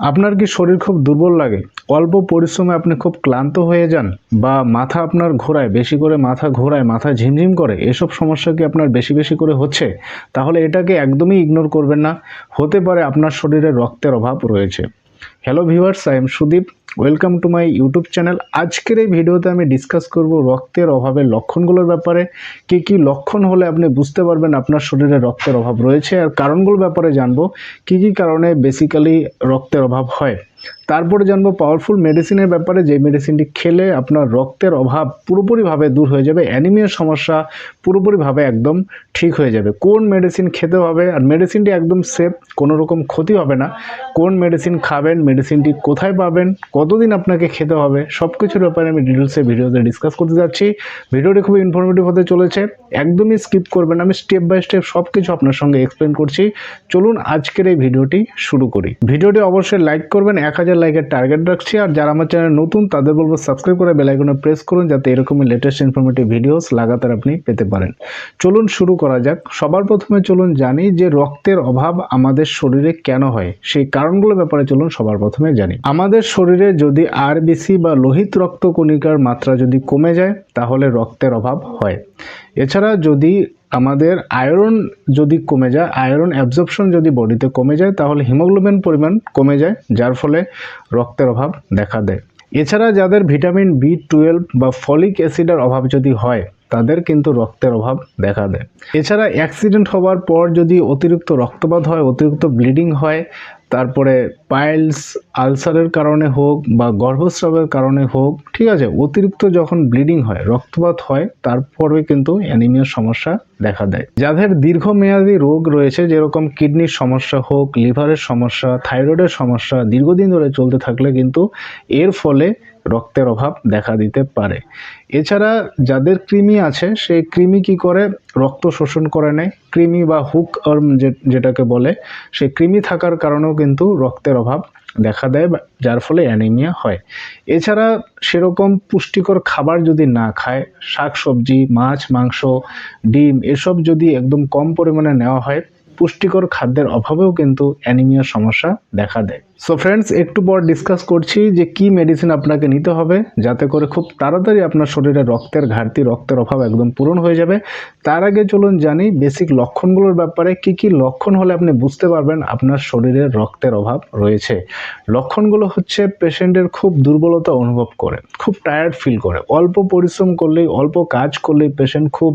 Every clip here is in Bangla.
আপনার কি শরীর খুব দুর্বল লাগে? অল্প পরিশ্রমে আপনি খুব ক্লান্ত হয়ে যান বা মাথা আপনার ঘোরায়, বেশি করে মাথা ঘোরায়, মাথা ঝিমঝিম করে, এসব সমস্যা কি আপনার বেশি বেশি করে হচ্ছে? তাহলে এটাকে একদমই ইগনোর করবেন না। হতে পারে আপনার শরীরে রক্তের অভাব রয়েছে। Hello viewers I am Sudip welcome to my YouTube channel আজকের এই ভিডিওতে আমি ডিসকাস করব রক্তের অভাবের লক্ষণগুলোর ব্যাপারে। কি কি লক্ষণ হলে আপনি বুঝতে পারবেন আপনার শরীরে রক্তের অভাব রয়েছে। আর কারণগুলোর ব্যাপারে জানব। কি কি কারণে বেসিক্যালি রক্তের অভাব হয়। তারপরে জানব পাওয়ারফুল মেডিসিনের ব্যাপারে যে মেডিসিনটি খেলে আপনার রক্তের অভাব পুরোপুরিভাবে দূর হয়ে যাবে অ্যানিমিয়ার সমস্যা পুরোপুরিভাবে একদম ঠিক হয়ে যাবে। কোন মেডিসিন খেতে হবে? আর মেডিসিনটি একদম সেফ কোনো রকম ক্ষতি হবে না। কোন মেডিসিন খাবেন মেডিসিনটি কোথায় পাবেন, কতদিন আপনাকে খেতে হবে সব কিছুর ব্যাপারে আমি ডিটেলসে ভিডিওতে ডিসকাস করতে যাচ্ছি। ভিডিওটি খুবই ইনফরমেটিভ হতে চলেছে, একদমই স্কিপ করবেন আমি স্টেপ বাই স্টেপ সব কিছু আপনার সঙ্গে এক্সপ্লেন করছি। চলুন আজকের এই ভিডিওটি শুরু করি। ভিডিওটি অবশ্যই লাইক করবেন এক হাজার লাইকের টার্গেট রাখছি, আর যারা আমার চ্যানেল নতুন, তাদের বলব সাবস্ক্রাইব করে বেলাইকনে প্রেস করুন, যাতে এরকমই লেটেস্ট ইনফরমেটিভ ভিডিওস লাগাতার আপনি পেতে পারেন। চলুন শুরু করা যাক। সবার প্রথমে চলুন জানি যে রক্তের অভাব আমাদের শরীরে কেন হয়, সেই কারণগুলোর ব্যাপারে চলুন সবার প্রথমে জানি। আমাদের শরীরে যদি আরবিসি বা লোহিত রক্তকণিকার মাত্রা যদি কমে যায়, তাহলে রক্তের অভাব হয়। এছাড়া যদি আমাদের আয়রন যদি কমে যায় আয়রন অ্যাবজর্পশন যদি বডিতে কমে যায়, তাহলে হিমোগ্লোবিন পরিমাণ কমে যায়, যার ফলে রক্তের অভাব দেখা দেয়। এছাড়া যাদের ভিটামিন বি টুয়েলভ বা ফলিক অ্যাসিডের অভাব যদি হয়, তাদের কিন্তু রক্তের অভাব দেখা দেয়। এছাড়া অ্যাক্সিডেন্ট হওয়ার পর যদি অতিরিক্ত রক্তপাত হয়, অতিরিক্ত ব্লিডিং হয় তারপরে পাইলস আলসারের কারণে হোক বা গর্ভস্রাবের কারণে হোক, ঠিক আছে, অতিরিক্ত যখন ব্লিডিং হয়, রক্তপাত হয়, তারপরে কিন্তু অ্যানিমিয়ার সমস্যা দেখা দেয়। যাদের দীর্ঘমেয়াদী রোগ রয়েছে, যেরকম কিডনির সমস্যা হোক, লিভারের সমস্যা, থাইরয়েডের সমস্যা, দীর্ঘদিন ধরে চলতে থাকলে কিন্তু এর ফলে রক্তের অভাব দেখা দিতে পারে। এছাড়া যাদের কৃমি আছে, সেই কৃমি কি করে? রক্ত শোষণ করে নেয়। কৃমি বা হুক আর্ম যেটাকে বলে, সেই কৃমি থাকার কারণেও কিন্তু রক্তের অভাব দেখা দেয় যার ফলে অ্যানিমিয়া হয়। এছাড়া সেরকম পুষ্টিকর খাবার যদি না খায় শাক সবজি মাছ, মাংস, ডিম এসব যদি একদম কম পরিমাণে নেওয়া হয়, পুষ্টিকর খাদ্যের অভাবেও কিন্তু অ্যানিমিয়ার সমস্যা দেখা দেয়। সো ফ্রেন্ডস একটু পর ডিসকাস করছি যে কি মেডিসিন আপনাকে নিতে হবে, যাতে করে খুব তাড়াতাড়ি আপনার শরীরে রক্তের ঘাটতি, রক্তের অভাব একদম পূরণ হয়ে যাবে। তার আগে চলুন জানি বেসিক লক্ষণগুলোর ব্যাপারে কি কি লক্ষণ হলে আপনি বুঝতে পারবেন আপনার শরীরে রক্তের অভাব রয়েছে। লক্ষণগুলো হচ্ছে পেশেন্টের খুব দুর্বলতা অনুভব করে, খুব টায়ার্ড ফিল করে। অল্প পরিশ্রম করলেই, অল্প কাজ করলেই পেশেন্ট খুব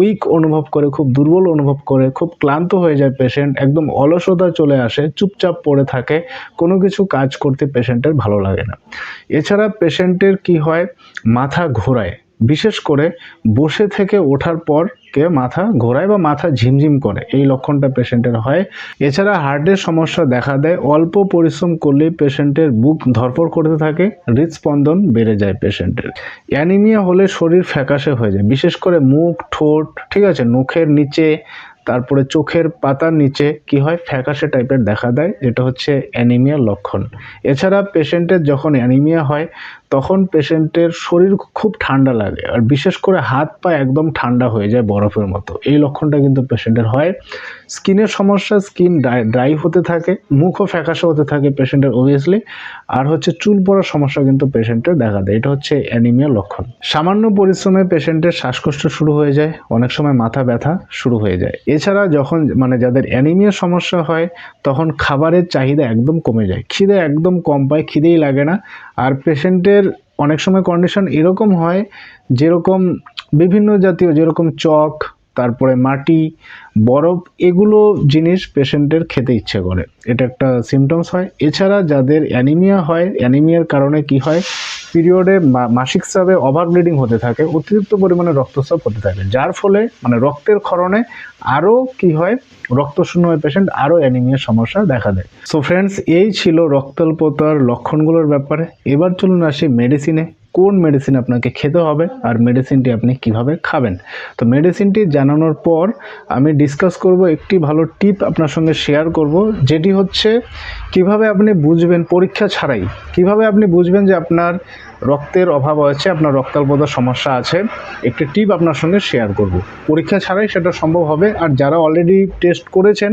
উইক অনুভব করে, খুব দুর্বল অনুভব করে, খুব ক্লান্ত হয়ে যায়। পেশেন্ট একদম অলসতা চলে আসে, চুপচাপ পড়ে থাকে কোনো কিছু কাজ করতে পেশেন্টের ভালো লাগে না। এছাড়া পেশেন্টের কি হয়? মাথা ঘোরায়। বিশেষ করে বসে থেকে ওঠার পর কে মাথা ঘোরায় বা মাথা ঝিমঝিম করে। এই লক্ষণটা পেশেন্টের হয়। এছাড়া হার্টের সমস্যা দেখা দেয়। অল্প পরিশ্রম করলেই পেশেন্টের বুক ধরপড় করতে থাকে। হৃদস্পন্দন বেড়ে যায় পেশেন্টের অ্যানিমিয়া হলে শরীর ফ্যাকাশে হয়ে যায়। বিশেষ করে মুখ, ঠোঁট, ঠিক আছে? নখের নিচে তারপরে চোখের পাতার নিচে কি হয়? ফ্যাকাশে টাইপের দেখা দেয়। যেটা হচ্ছে অ্যানিমিয়ার লক্ষণ। এছাড়া পেশেন্টের যখন অ্যানিমিয়া হয় তখন পেশেন্টের শরীর খুব ঠান্ডা লাগে। আর বিশেষ করে হাত পা একদম ঠান্ডা হয়ে যায় বরফের মতো। এই লক্ষণটা কিন্তু পেশেন্টের হয়। স্কিনের সমস্যা, স্কিন ড্রাই হতে থাকে, মুখও ফ্যাকাশে হতে থাকে পেশেন্টের অবভিয়াসলি আর হচ্ছে চুল পড়ার সমস্যা কিন্তু পেশেন্টের দেখা দেয়। এটা হচ্ছে অ্যানিমিয়ার লক্ষণ। সামান্য পরিশ্রমে পেশেন্টের শ্বাসকষ্ট শুরু হয়ে যায়। অনেক সময় মাথা ব্যথা শুরু হয়ে যায়। এছাড়া যখন মানে যাদের অ্যানিমিয়ার সমস্যা হয়, তখন খাবারের চাহিদা একদম কমে যায়। খিদে একদম কম পায়, খিদেই লাগে না। আর পেশেন্টের অনেক সময় কন্ডিশন এরকম হয় যেরকম বিভিন্ন জাতীয় যেরকম চক তারপরে মাটি, বরফ, এগুলো জিনিস পেশেন্টের খেতে ইচ্ছে করে। এটা একটা সিমটমস হয়। এছাড়া যাদের অ্যানিমিয়া হয় অ্যানিমিয়ার কারণে কি হয়? পিরিয়ডে মাসিক স্রাবে ওভার ব্লিডিং হতে থাকে, অতিরিক্ত পরিমাণে রক্তস্রাব হতে থাকে। যার ফলে মানে রক্তের ক্ষরণে আরও কি হয়? রক্তশূন্য হয়ে পেশেন্ট আরও অ্যানিমিয়ার সমস্যা দেখা দেয়। সো ফ্রেন্ডস এই ছিল রক্তাল্পতার লক্ষণগুলোর ব্যাপারে। এবার চলুন আসি মেডিসিনে কোন মেডিসিন আপনাকে খেতে হবে আর মেডিসিনটি আপনি কীভাবে খাবেন। তো মেডিসিনটি জানানোর পর আমি ডিসকাস করব একটি ভালো টিপ আপনার সঙ্গে শেয়ার করব, যেটি হচ্ছে কীভাবে আপনি বুঝবেন পরীক্ষা ছাড়াই, কীভাবে আপনি বুঝবেন যে আপনার রক্তের অভাব আছে, আপনার রক্তাল্পতার সমস্যা আছে, একটি টিপ আপনার সঙ্গে শেয়ার করব। পরীক্ষা ছাড়াই সেটা সম্ভব হবে আর যারা অলরেডি টেস্ট করেছেন,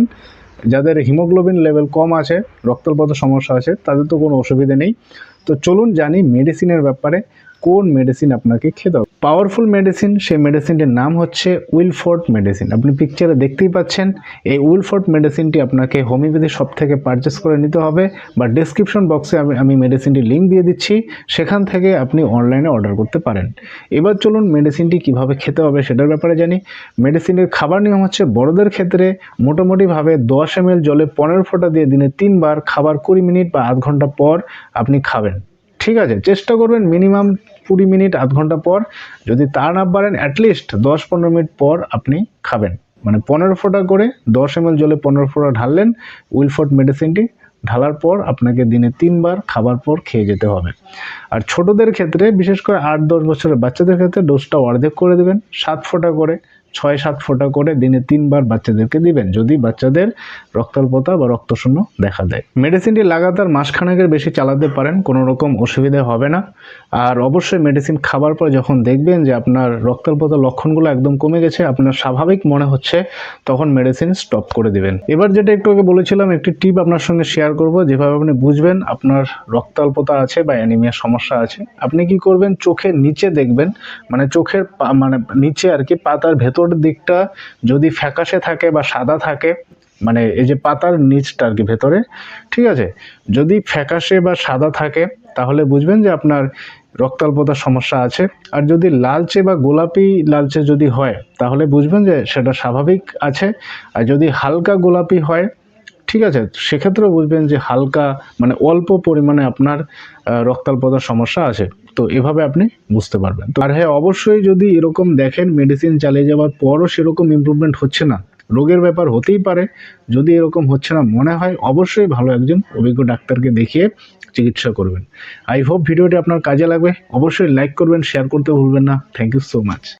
যাদের হিমোগ্লোবিন লেভেল কম আছে, রক্তল্পত সমস্যা আছে, তাদের তো কোনো অসুবিধে নেই। তো চলুন জানি মেডিসিনের ব্যাপারে কোন মেডিসিন আপনাকে খেতে হবে? পাওয়ারফুল মেডিসিন সেই মেডিসিনটির নাম হচ্ছে উইলফোর্ট মেডিসিন আপনি পিকচারে দেখতেই পাচ্ছেন, এই উইলফোর্ট মেডিসিনটি আপনাকে হোমিওপ্যাথি শপ থেকে পারচেস করে নিতে হবে। বা ডিসক্রিপশন বক্সে আমি আমি মেডিসিনটির লিঙ্ক দিয়ে দিচ্ছি, সেখান থেকে আপনি অনলাইনে অর্ডার করতে পারেন। এবার চলুন মেডিসিনটি কীভাবে খেতে হবে সেটার ব্যাপারে জানি। মেডিসিনের খাবার নিয়ম হচ্ছে বড়দের ক্ষেত্রে মোটামুটিভাবে দশ এম জলে পনেরো ফোঁটা দিয়ে দিনে তিনবার খাবার কুড়ি মিনিট বা আধ ঘণ্টা পর আপনি খাবেন। ঠিক আছে, চেষ্টা করবেন মিনিমাম কুড়ি মিনিট, আধ ঘণ্টা পর যদি তা না পারেন অ্যাটলিস্ট দশ পনেরো মিনিট পর আপনি খাবেন। মানে পনেরো ফোঁটা করে দশ এম জলে পনেরো ফোঁটা ঢাললেন উইলফোর্ট মেডিসিনটি ঢালার পর আপনাকে দিনে তিনবার খাবার পর খেয়ে যেতে হবে। আর ছোটদের ক্ষেত্রে, বিশেষ করে আট দশ বছরের বাচ্চাদের ক্ষেত্রে ডোজটা অর্ধেক করে দেবেন, সাত ফোঁটা করে ছয় সাত ফোঁটা করে দিনে তিনবার বাচ্চাদেরকে দিবেন, যদি বাচ্চাদের রক্তাল্পতা বা রক্তশূন্য দেখা দেয়। মেডিসিনটি লাগাতার মাসখানেকের বেশি চালাতে পারেন, কোনো রকম অসুবিধা হবে না। আর অবশ্যই মেডিসিন খাবার পর যখন দেখবেন যে আপনার রক্তাল্পতার লক্ষণগুলো একদম কমে গেছে, আপনার স্বাভাবিক মনে হচ্ছে, তখন মেডিসিন স্টপ করে দিবেন। এবার যেটা একটু আগে বলেছিলাম, একটি টিপ আপনার সঙ্গে শেয়ার করব, যেভাবে আপনি বুঝবেন আপনার রক্তাল্পতা আছে বা অ্যানিমিয়ার সমস্যা আছে। আপনি কি করবেন, চোখের নিচে দেখবেন মানে চোখের মানে নিচে আর কি পাতার ভেতর দিকটা যদি ফ্যাকাশে থাকে বা সাদা থাকে মানে এই যে পাতার নিচটা আর কি ভেতরে, ঠিক আছে? যদি ফ্যাকাশে বা সাদা থাকে, তাহলে বুঝবেন যে আপনার রক্তাল্পতার সমস্যা আছে। আর যদি লালচে বা গোলাপি লালচে যদি হয়, তাহলে বুঝবেন যে সেটা স্বাভাবিক আছে। আর যদি হালকা গোলাপি হয়, ঠিক আছে? সেক্ষেত্রেও বুঝবেন যে হালকা মানে অল্প পরিমাণে আপনার রক্তাল্পতার সমস্যা আছে। তো এভাবে আপনি বুঝতে পারবেন। আর হ্যাঁ অবশ্যই যদি এরকম দেখেন মেডিসিন চালিয়ে যাওয়ার পরও সেরকম ইম্প্রুভমেন্ট হচ্ছে না, রোগের ব্যাপার হতেই পারে। যদি এরকম হচ্ছে না, মনে হয় অবশ্যই ভালো একজন অভিজ্ঞ ডাক্তারকে দেখিয়ে চিকিৎসা করবেন। আই হোপ ভিডিওটি আপনার কাজে লাগবে। অবশ্যই লাইক করবেন শেয়ার করতে ভুলবেন না। Thank you so much